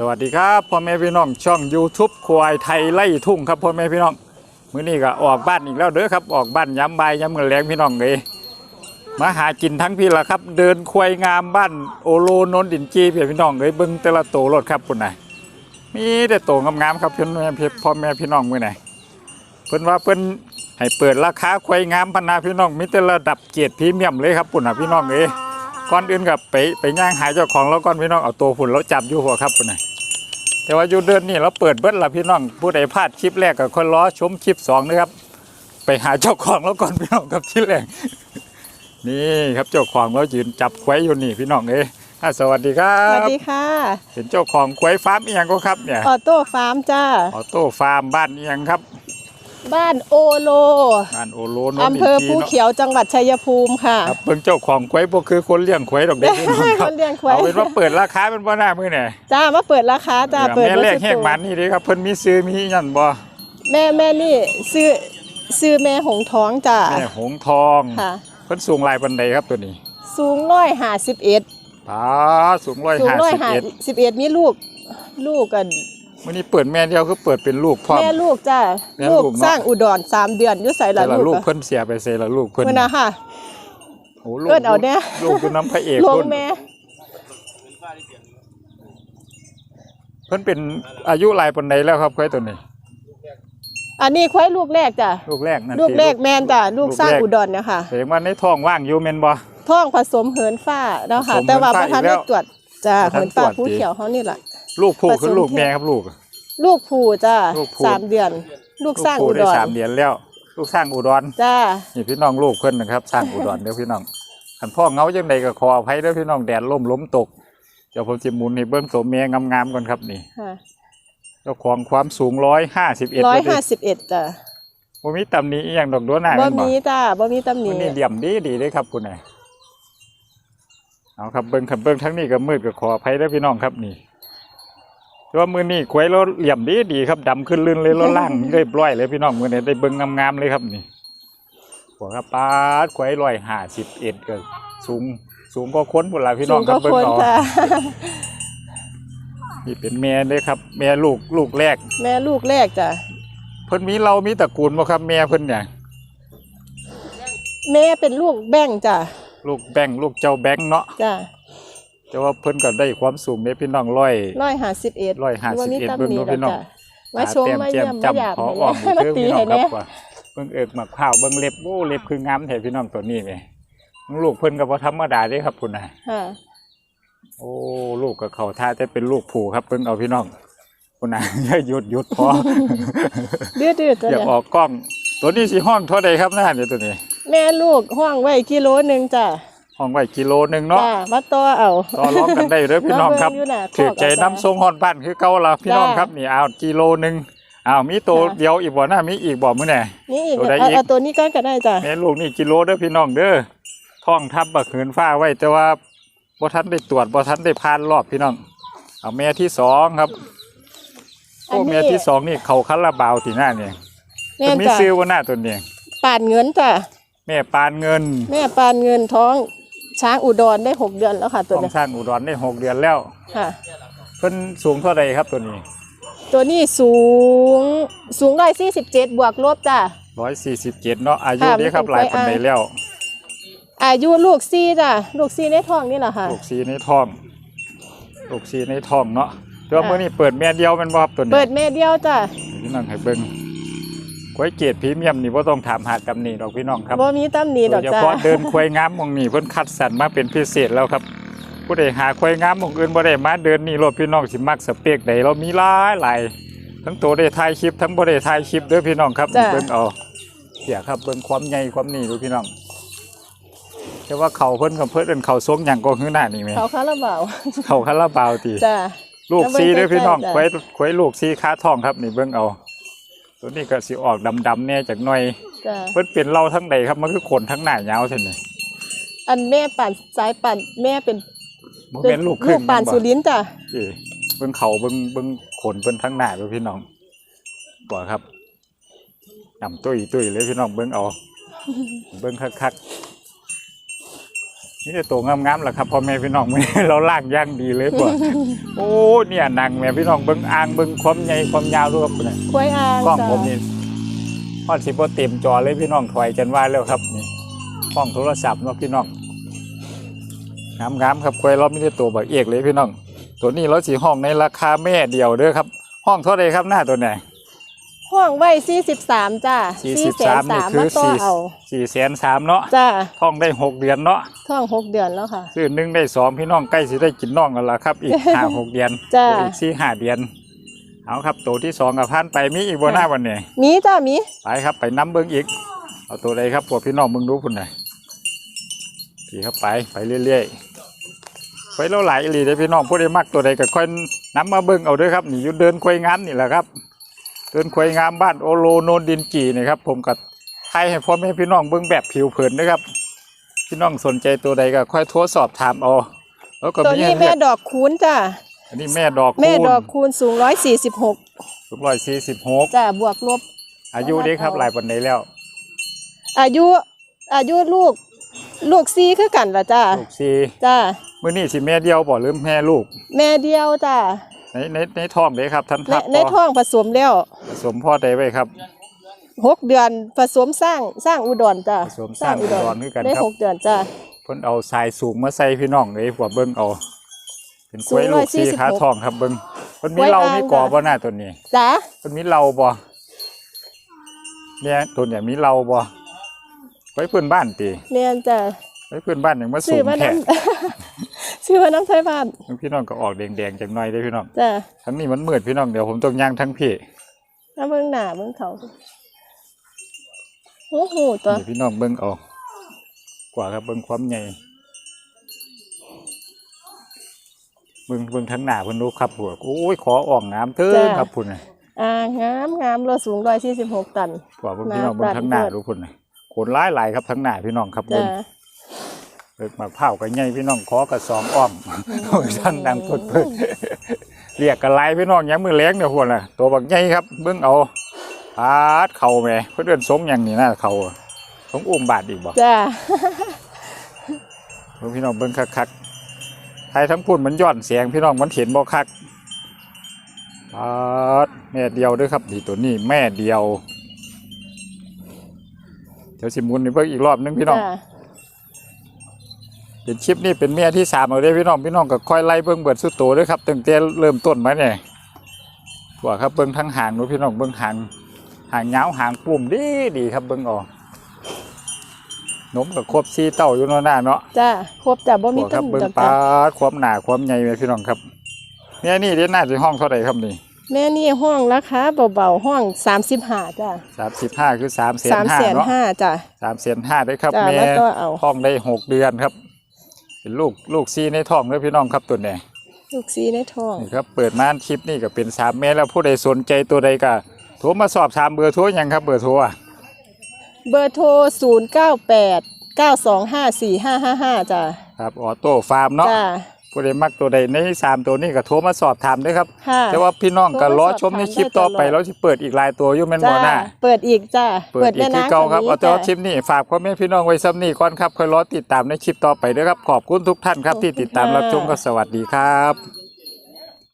สวัสดีครับพ่อแม่พี่น้องช่อง YouTube ควายไทยไล่ทุ่งครับพ่อแม่พี่น้องมื้อนี้ก็ออกบ้านอีกแล้วเด้อครับออกบ้านย้ำบยย้ำเงินแรงพี่น้องเลยมาหากินทั้งพี่ละครับ เดินควายงามบ้านโอโลนนดินจีพี่พี่น้องเลยเบิ้งแต่ละโตรถครับปุ่นน่ะมีแต่โตงามๆครับพี่แม่พี่พ่อแม่พี่น้องมื้อไหนเพิ่นว่าเพิ่นให้เปิดราคาควายงามพนาพี่น้องมีแต่ระดับเกียรติพรีเมียมเลยครับปุ่นน่ะพี่น้องเอ้ยก่อนอื่นกับไปไปย่างหายเจ้าของแล้วก่อนพี่น้องเอาตัวฝุ่นแล้วจับอยู่หัวครับปุ่นน่ะ แต่ว่าอยู่เดือนนี้เราเปิดเบิดละพี่น้องผู้ใดพลาดคลิปแรกกับคนล้อชมคลิปสองนะครับ ไปหาเจ้าของแล้วก่อนพี่น้องกับคลิปแรกนี่ครับเจ้าของเรายืนจับควายอยู่นี่พี่น้องเอ้ยอะสวัสดีครัสวัสบดีค่ะ เห็นเจ้าของควายฟาร์มเอียงก็ครับเนี่ยออโต้ฟาร์มจ้าออโต้ฟาร์มบ้านเอียงครับ บ้านโอโลบ้านโอโลนนอำเภอภูเขียวจังหวัดชัยภูมิค่ะครับเบิ่งเจ้าของควายพวกคือคนเลี้ยงควายดอกเด็กพี่น้องคครับนเลี้ยงควายเอาเป็นว่าเปิดราคาเป็นว่าหน้ามือเนี่ยจ้ามาเปิดราคาจ้าเปิเปิดดแม่แรกวัสดุแหกมันนี่เด้ครับเพิ่นมีซื้อมีหยันบ่แม่แม่นี่ซื้อซื้อแม่หงท้องจ้าแม่หงทองค่ะเพิ่นสูงหลายปันใดครับตัวนี้ สูงร้อยห้าสิบเอ็ดป้าสูงร้อยสูงห้าร้อยสิบห้าเอ็ดสิบเอ็ดมีลูกลูกกัน วันนี้เปิดแม่เดียวคือเปิดเป็นลูกพ่อม แม่ลูกจ้าแม่ลูกลูกเนอะ สร้างอุดรสามเดือนอยุ่ใส่แต่ละละลูลูกกอะเพิ่นเสียไปเสียละลูกเพิ่นเพื่อนนะค่ะ โอ้ลูกเอิ้นเอาเนี่ยลูกคือน้ำพระเอกลงเพิ่นแม่เพิ่นเป็นอายุหลายปันใดแล้วครับควายตัวนี้ อันนี้ควายลูกแรกจ้ะลูกแรกนั่นลูกสิแรกแมนจ้ะลูกสร้างลูกแรกอุดรเนี่ยค่ะแสดงว่าในท้องว่างอยู่แม่นบ่ ท้องผสมเหินฟ้าแล้วค่ะ ผสมแต่ว่าเหิพนระฟ้าท่านอีกแล้ได้วตรวจจ้าบ่ทันเหินฟ้าตรวจ ผู้ติเขียวเขานี่แหละ ลูกผู้ผสมคือลูกแม่ครับลูก ลูกผูจ้าลูกผูสามเดือน ลูกสร้างลูอุผู้ดได้รสามเดือนแล้ว ลูกสร้างอุดรจ้านี่พี่น้องลูกเพิ่นนะครับ สร้างอุดรเด้อพี่น้องคันพ่อเหงาจังใดก็ขออภัยเด้อพี่น้องแดดล่มล้มตก เดี๋ยวผมสิหมุนให้เบิ่งตัวแม่งามๆก่อนครับนี่ค่ะเจ้าของความสูง151ร้อยแล้วห้าเด้สิบเอ็ดจ้าบ่มีตำหนิอีหยังดอกดัวหน้าบ่แม่นบ่ มีจ้าบ่มีตำหนิ มันนี่เหลี่ยมดีดีเลยครับคุณนายเอาครับเบิ้งครับเบิ้งทั้งนี้ก็มืดก็ขออภัยด้วยพี่น้องครับนี่แต่ ว่ามือนี่ขวยรถเหลี่ยมดีดีครับดำขึ้นลื่นเลยรถล่างเรียบร้อยเลยพี่น้องมือนี้ได้เบิ้งงามๆเลยครับนี่หัวกระปาดขวยร้อยห้าสิบเอ็ดก็สูงสูงก็ค้นหมดละพี่น้องครับสูเบิ้งงก็เอาคนจ้านี่เป็นแม่เลยครับ แม่ลูกลูกแรก แม่ลูกแรกจ้าเพิ่นมีเรามีตระกูลบ่ครับ แม่เพิ่นเนี่ยแม่เป็นลูกแบ่งจ้าลูกแบงค์ลูกเจ้าแบงค์เนาะจ้า แต่ว่าเพิ่นก็ได้ความสูงเนี่ยพี่น้องร้อยร้อยห้าสิบเอ็ด151มีตำหนิเบิ่งดูพี่น้องจ้ามาชมมาเยี่ยมจมาหยาบขอออมมาเด้อตีพี่น้อให้งครัแน่บว่าเบิ่งเอิกหมักข้าวเบิ่งเล็บโอ้เล็บคืองามแท้พี่น้องตัวนี้แหมลูกเพิ่นก็บ่ธรรมดาเด้ครับพุ่นน่ะค่ะโอ้ลูกก็เข้าท่าแต่เป็นลูกผู้ครับเบิ่งเอาพี่น้องพุ่นน่ะอย่าหยุดหยุดพอดื้อดื้อๆตัวอย่าเนี้ยออกกล้อง ตัวนี้สิห้องเท่าใดครับน่าเดี๋ยวตัวนี้ แม่ลูกห้องไว้กิโลหนึ่งจ้า ห้องไว้กิโลหนึงเนาะจ้ามาต่อเอาต่อรองกันได้เด้อพี่น้องครับมาเบิ่งอยู่น่ะถือใจน้ำทรงฮอดบ้านคือเก่าล่ะพี่น้องจ้าครับนี่เอากิโลหนึงอ้าวมีตัวค่ะเดียวอีกบ่น่ามีอีกบ่มื้อไหนนี่อีกตัวใดเอาอีก เอาตัวนี้ก้อนก็ได้จ้ะแม่ลูกนี่กิโลเด้อพี่น้องเด้อท้องทับบักเหินฟ้าไว้แต่ว่าบ่ทันได้ตรวจบ่ทันได้ผ่านรอบพี่น้อง เอาแม่ที่สองครับโอ้แม่ที่สองนี่เขาคันละบาวที่หน้าเนี่ยแม่จะมีจ้ะซื้อว่าหน้าตัวนี้ปานเงินจ้ะแม่ปานเงิน แม่ปานเงินท้อง ช้างอุดรได้หกเดือนแล้วค่ะ ตัวต้องเนี้ยสร้างอุดรได้หกเดือนแล้วค่ะ เพิ่นสูงเท่าใดครับตัวนี้ตัวนี้สูงสูงร้อยสี่สิบเจ็ดบวกลบจ้ะ ร้อยสี่สิบเจ็ดเนาะอายุค่ะนี้ครับมันหเป็นลายปันไว้ใดอายแล้วอายุลูกซี่จ้ะลูกซี่ในท้องนี่แหละค่ะ ลูกซีในท้องลูกซีในท้องเนาะแต่ว่าค่ะมื้อนี้เปิดแม่เดียวแมันบ่ครับตัวนี้เปิดแม่เดียวจ้ะพี่น้องให้เบิ่ง กล้วยเกรดพรีเมียมนี่บ่ต้องถามหาตำหนิดอกพี่น้องครับบ่มีตำหนิดโดอยกเฉจ้ะพาะเดินควายงามหมองนี่เพิ่นคัดสรรมาเป็นพิเศษแล้วครับผู้ใดหาควายงามหมองอื่นบ่ได้มาเดินนี่รถพี่น้องสิมักสเปกใดเรามีหลายหลายทั้งตัวได้ถ่ายคลิปทั้งบ่ได้ถ่ายคลิปเด้อพี่น้องครับนี่เบิ่งเอาเสียครับเบิ่งความใหญ่ความนี่ดูพี่น้องแต่ว่าเขาเพิ่นกับเพิ่นเอิ้นเขาทรงหยังก็คือหน้านี่แหมเขาคาราบาวเขาคาราบาวติจ้ะลูกซีเด้อพี่น้องแล้วคเบิ่วายงใกล้ๆควายลูกซีขาทองครับนี่เบิ่งเอา ตัวนี้ก็สิออกดำๆแน่จากหน่อยจ้ะเพิ่นเป็นเราทั้งใดครับมันคือขนทั้งหน้ายาวเท่านี้อันแม่ปั่นสายปั่นแม่เป็นบ่เป็นลูกครึ่งปั่นแม่บ่สุรินทร์จ้ะเอ้เบิ่งเขาเบิ่งเบิ่งขนเบิ่งทั้งหน้าเด้อพี่น้องบ่ครับดำตุ้ยตุ้ยเลยพี่น้องเบิ่งเอา เบิ่งคักๆ นี่จะตัวงามๆแหละครับพ่อแม่พี่น้องมื้อนี้เราล่างอย่างดีเลยบ่โอ้เนี่ยหนังแม่พี่น้องเบิ่งอ่างเบิ่งความใหญ่ความยาวดูครับเนี่ยควายอ่างกล้องจ้ะผมนี่พอดสิบ่เต็มจอเลยพี่น้องถอยกันว่าแล้วครับนี่กล้องโทรศัพท์เนาะพี่น้องงามๆครับควายเราไม่ได้ตัวบักเอกเลยพี่น้อง ตัวนี้เราสีห้องในราคาแม่เดียวเด้อครับ ห้องเท่าไรครับหน้าตัวไหน ห้องไว้43จ้ะสี่สิบสามนี่403คือมาต่อสี่เอาสี่แสนสามเนาะจ้ะท้องได้หกเดือนเนาะท้องหกเดือนแล้วค่ะซื้อหนึ่งได้สองพี่น้องใกล้สิได้กินน้องแล้วล่ะครับ อีกห้าหกเดือนจ้ะอีกสี่ห้าเดือนเอาครับตัวที่สองกับพันไปมีอีกบนหน้าวันนี้มีจ้ะมีไปครับไปน้ำเบิ้งอีก เอาตัวใดครับพวกพี่น้องมึงดูพุ่นหน่อยพี่ครับไปไปเรื่อยๆไปแล้วหลายอีหลีได้อพี่น้องผู้ใดมักตัวใดก็ค่อยน้ำมาเบิ้งเอาเด้วยครับนี่อยู่เดินควยงามนี่แหละครับ เดินควยงามบ้านโอโลโนนดินจีนี่ครับ ผมกับไทยให้พ่อแม่พี่น้องเบิ้งแบบผิวเผินนะครับ พี่น้องสนใจตัวใดก็ค่อยโทรสอบถามเอาแล้วก็ตัวมีนี้ให้เลืแม่อกดอกคูณจ้ะอันนี้แม่ดอกคูณแม่ดอกคูณสูง146สูงร้อยสี่สิบหกจ้ะบวกลบ อายุนี้ครับหลายปันใดแล้วอายุอายุลูกลูกซีคือกันละจ้ะลูกสี่จ้ะมื่อนี้สิแม่เดียวบ่หรือแม่ลูก แม่เดียวจ้ะ ในในในท้องเด้ครับท่านในทับในท้องผสมแล้วผสมพ่อใดไว้ครับ หกเดือนผสมสร้างสร้างอุดรจ้ะผสมสร้างอุดรคือกันได้ครับหกเดือนจ้ะ เพิ่นเอาสายสูงมาใส่พี่น้องเลยหัวเบิ่งเอา เป็นกล้วยสูงลูกสี่146ขาทองครับเบิ่งเพิ่นมีกล้วยเหล่าอ่างมีก่อจ้ะบ่หน้าตัวนี้จ้ะเพิ่นมีเหล่าบ่เนี่ยตัวเนี่ยมีเหล่าบ่ไว้เพื่อนบ้านติแม่นจ้ะไว้เพื่อนบ้านอย่างมาสูชื่องว่าแท้น้ำ ชื่อว่าน้ำไทยบ้านพี่น้องก็ออกแดงๆจังหน่อยเด้อพี่น้องจ้ะทั้งนี้มันมืดพี่น้องเดี๋ยวผมต้องย่างทั้งพี่น้ำเบื้องหน้าเบื้องเขาโอ้โหตัวนี่พี่น้องเบิ่งเอากว่าครับเบิ่งความใหญ่เบิ่งเบิ่งทั้งหน้าเพิ่นดูครับหัวโอ้ยขอออกน้ำเถิงครับพุ่นน่ะอ่างามงามเราสูงร้อยสี่สิบหกตันกว่าเบิ่งพี่น้องเบิ่งทั้งหน้าดูพุ่นน่ะขนหลายหลายๆครับทั้งหน้าพี่น้องครับจ้ะเบิ่ง เบิ่งมาเผาวกับใหญ่พี่น้องขอกับสองอ้อมโอ้ยท่านดังเพิ่นเพิ่นเรียกกันหลายพี่น้องยามมื้อแลงเนี่ยพุ่นน่ะตัวบักใหญ่ครับเบิ่งเอาปาดเข่าแหม่เพิ่นเอิ้นสงหยังนี่นะเข่าสงอุ้มบาดอีกบ่จ้ะเบิ่งพี่น้องเบิ่งคักๆไทยทั้งพุ่นมันย้อนเสียงพี่น้องมันเห็นบ่คักปาดแม่เดียวเด้วยครับนี่ตัวนี้แม่เดียว เดี๋ยวสิหมุนให้เบิ่งอีกรอบหนึงพี่น้องจ้ะ เป็นคลิปนี้เป็นแม่ที่สามเอาได้อพี่น้องพี่น้องก็ค่อยไล่เบิ่งเบิดสุดโตเด้วยครับตั้งแต่เริ่มต้นมาเนี่ยถั่วครับเบิ่งทั้งหางเนาะพี่น้องเบิ่งหางหางยาวหางปุ่มดีดีครับเบิ่งเออกนมกับครบซีเต้าอยู่เนาะหน้าเนาะจ้ะครบจ้ะบ่มีคต้รับนเบิ่งจ้ะปลาดความหนาความใหญ่ไหมพี่น้องครับเนี่ยนี่เดี๋ยวน่าจะห้องเท่าไหร่ครับนี่แม่นี่ห้องราคาเบาๆห้องสามสิบห้าจ้ะสามสิบห้าคือสามแสนสามห้าแสนเนาะห้าจ้ะสามแสนห้าได้ครับจ้ะแม่แล้วก็เอาท้องได้หกเดือนครับ เป็นลูกลูกซีในท้องเลยพี่น้องครับตัวเนี้ลูกซีในท้องนี่ครับเปิดมาคลิปนี่ก็เป็นสามแม่แล้วผู้ใดสนใจตัวใดก็โทรมาสอบถามเบอร์โทรหยังครับเบอร์โทรอะเบอร์โทรศูนย์เก้าแปดเก้าสองห้าสี่ห้าห้าห้าจ้ะครับออโต้ฟาร์มเนาะจ้ะ ผู้ใดมักตัวใดในสามตัวนี้ก็โทรมาสอบถามได้ครับ ค่ะ แต่ว่าพี่น้องก็รอชมในคลิปต่อไปโทรมาสอบถามได้ตลอดแล้วจะเปิดอีกหลายตัวอยู่แม่นบ่จ้ะหน้า เปิดอีกจ้ะเปิดอีกคือเก่าครับเอาแต่ว่าคลิจ้ะปนี้ฝากพ่อแม่พี่น้องไว้ซ้ำนี่ก่อนครับค่อยรอติดตามในคลิปต่อไปด้วยครับ ขอบคุณทุกท่านครับที่ติดตามรับชมก็สวัสดีครับ